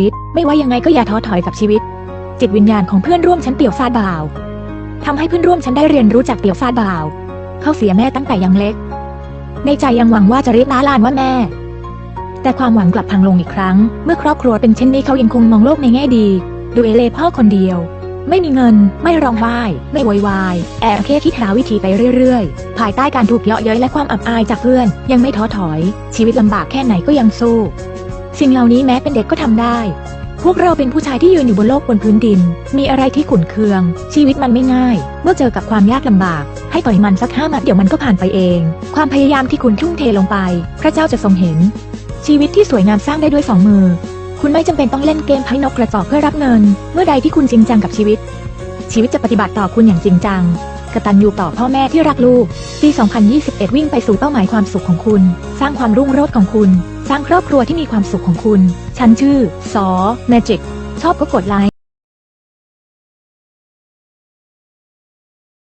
วิต ไม่ว่ายังไงก็อย่าท้อถอยกับชีวิต จิตวิญญาณของเพื่อนร่วมชั้นเตี่ยวฟาดบ่าวทำให้เพื่อนร่วมชั้นได้เรียนรู้จากเตี่ยวฟาดบ่าวเขาเสียแม่ตั้งแต่ยังเล็ก ในใจยังหวังว่าจะเรียกน้าลานว่าแม่ แต่ความหวังกลับพังลงอีกครั้ง เมื่อครอบครัวเป็นเช่นนี้เขายังคงมองโลกในแง่ดี ดูเอเลพ่อคนเดียว ไม่มีเงิน ไม่ร้องไห้ ไม่โวยวาย แอบเคที่หาวิธีไปเรื่อยๆ ภายใต้การถูกเยาะเย้ยและความอับอายจากเพื่อน ยังไม่ท้อถอย ชีวิตลำบากแค่ไหนก็ยังสู้ สิ่งเหล่านี้แม้เป็นเด็กก็ทำได้ พวกเราเป็นผู้ชายที่ยืนอยู่บนโลกบนพื้นดิน มีอะไรที่ขุ่นเคือง ชีวิตมันไม่ง่าย เมื่อเจอกับความยากลำบาก ให้ต่อยมันสักห้ามัดเดี๋ยวมันก็ผ่านไปเอง ความพยายามที่คุณทุ่มเทลงไป พระเจ้าจะทรงเห็น ชีวิตที่สวยงามสร้างได้ด้วยสองมือ คุณไม่จำเป็นต้องเล่นเกมไพ่นกกระจอกเพื่อรับเงิน เมื่อใดที่คุณจริงจังกับชีวิต ชีวิตจะปฏิบัติต่อคุณอย่างจริงจัง กตัญญูต่อพ่อแม่ที่รักลูก ปี 2021 วิ่งไปสู่เป้าหมายความสุขของคุณ สร้างความรุ่งโรจน์ของคุณ สร้างครอบครัวที่มีความสุขของคุณ ฉันชื่อ สอ แมจิก ชอบก็กดไลค์